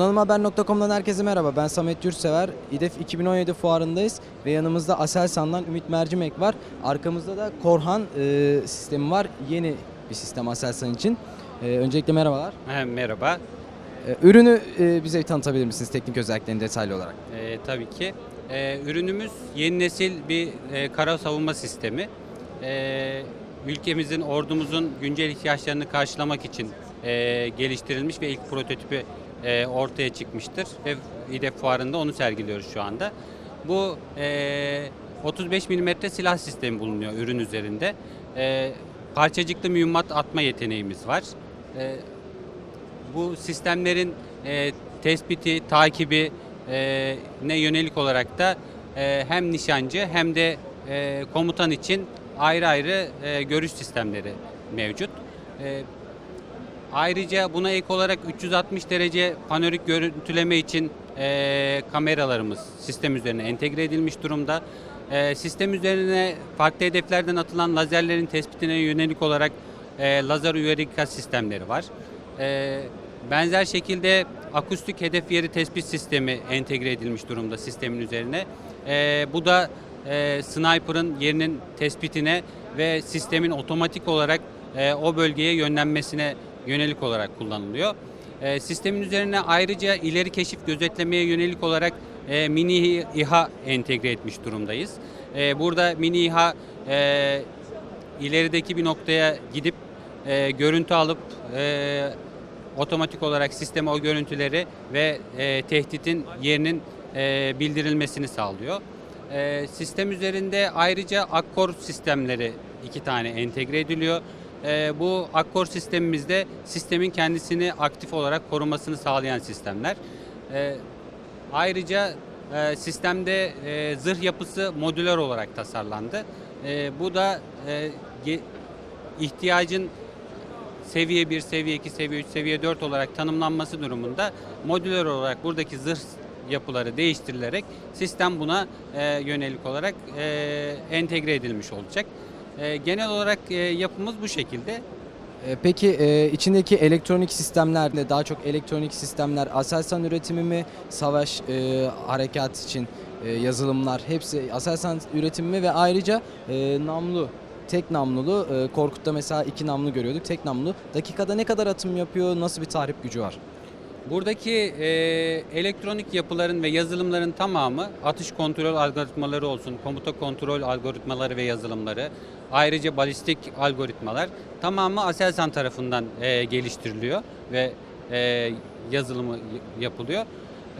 Donanımhaber.com'dan herkese merhaba. Ben Samet Yurtsever. İDEF 2017 fuarındayız ve yanımızda Aselsan'dan Ümit Mercimek var. Arkamızda da Korhan e, sistemi var. Yeni bir sistem Aselsan için. E, öncelikle merhabalar. He, Merhaba. E, ürünü e, bize tanıtabilir misiniz teknik özelliklerini detaylı olarak? Ee, tabii ki. Ee, ürünümüz yeni nesil bir e, kara savunma sistemi. Ee, ülkemizin, ordumuzun güncel ihtiyaçlarını karşılamak için e, geliştirilmiş ve ilk prototipi e, ortaya çıkmıştır. Ve İDEF fuarında onu sergiliyoruz şu anda. Bu e, 35 mm silah sistemi bulunuyor ürün üzerinde. E, parçacıklı mühimmat atma yeteneğimiz var. E, bu sistemlerin e, tespiti, takibi e, ne yönelik olarak da e, hem nişancı hem de e, komutan için ayrı ayrı e, görüş sistemleri mevcut. E, ayrıca buna ek olarak 360 derece panorik görüntüleme için e, kameralarımız sistem üzerine entegre edilmiş durumda. E, sistem üzerine farklı hedeflerden atılan lazerlerin tespitine yönelik olarak e, lazer uyarı sistemleri var. E, benzer şekilde akustik hedef yeri tespit sistemi entegre edilmiş durumda sistemin üzerine. E, bu da e, sniper'ın yerinin tespitine ve sistemin otomatik olarak e, o bölgeye yönlenmesine yönelik olarak kullanılıyor. E, sistemin üzerine ayrıca ileri keşif gözetlemeye yönelik olarak e, mini İHA entegre etmiş durumdayız. E, burada mini İHA e, ilerideki bir noktaya gidip e, görüntü alıp e, otomatik olarak sisteme o görüntüleri ve e, tehditin yerinin e, bildirilmesini sağlıyor. E, sistem üzerinde ayrıca Akkor sistemleri iki tane entegre ediliyor. E, bu Akkor sistemimizde sistemin kendisini aktif olarak korumasını sağlayan sistemler. E, ayrıca e, sistemde e, zırh yapısı modüler olarak tasarlandı. E, bu da e, ihtiyacın seviye 1, seviye 2, seviye 3, seviye 4 olarak tanımlanması durumunda modüler olarak buradaki zırh yapıları değiştirilerek sistem buna e, yönelik olarak entegre edilmiş olacak. E, genel olarak e, yapımız bu şekilde. E, peki e, içindeki elektronik sistemler de daha çok elektronik sistemler Aselsan üretimi mi? Savaş e, harekat için e, yazılımlar hepsi Aselsan üretimi mi? Ve ayrıca e, namlu tek namlulu e, Korkut'ta mesela iki namlu görüyorduk. Tek namlu. Dakikada ne kadar atım yapıyor? Nasıl bir tahrip gücü var? Buradaki e, elektronik yapıların ve yazılımların tamamı atış kontrol algoritmaları olsun, komuta kontrol algoritmaları ve yazılımları, ayrıca balistik algoritmalar tamamı Aselsan tarafından e, geliştiriliyor ve e, yazılımı yapılıyor.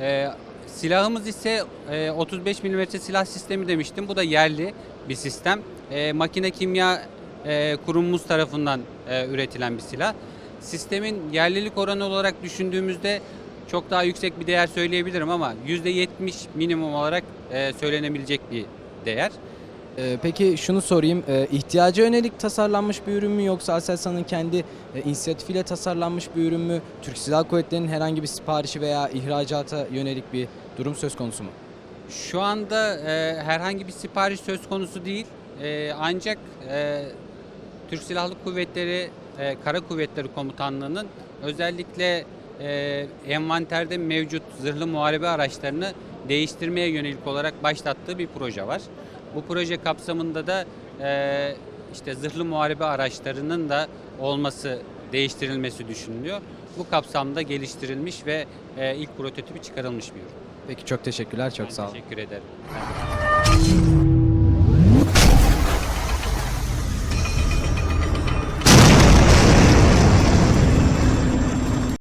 E, silahımız ise e, 35 mm silah sistemi demiştim. Bu da yerli bir sistem. E, makine kimya e, kurumumuz tarafından e, üretilen bir silah. Sistemin yerlilik oranı olarak düşündüğümüzde çok daha yüksek bir değer söyleyebilirim ama %70 minimum olarak e, söylenebilecek bir değer. E, peki şunu sorayım. E, ihtiyaca yönelik tasarlanmış bir ürün mü yoksa Aselsan'ın kendi e, inisiyatifiyle tasarlanmış bir ürün mü? Türk Silahlı Kuvvetleri'nin herhangi bir siparişi veya ihracata yönelik bir durum söz konusu mu? Şu anda e, herhangi bir sipariş söz konusu değil. E, ancak e, Türk Silahlı Kuvvetleri e, Kara Kuvvetleri Komutanlığı'nın özellikle e, envanterde mevcut zırhlı muharebe araçlarını değiştirmeye yönelik olarak başlattığı bir proje var. Bu proje kapsamında da e, işte zırhlı muharebe araçlarının da olması, değiştirilmesi düşünülüyor. Bu kapsamda geliştirilmiş ve e, ilk prototipi çıkarılmış bir ürün. Peki çok teşekkürler. Çok Ben sağ olun. Teşekkür ederim. Ben-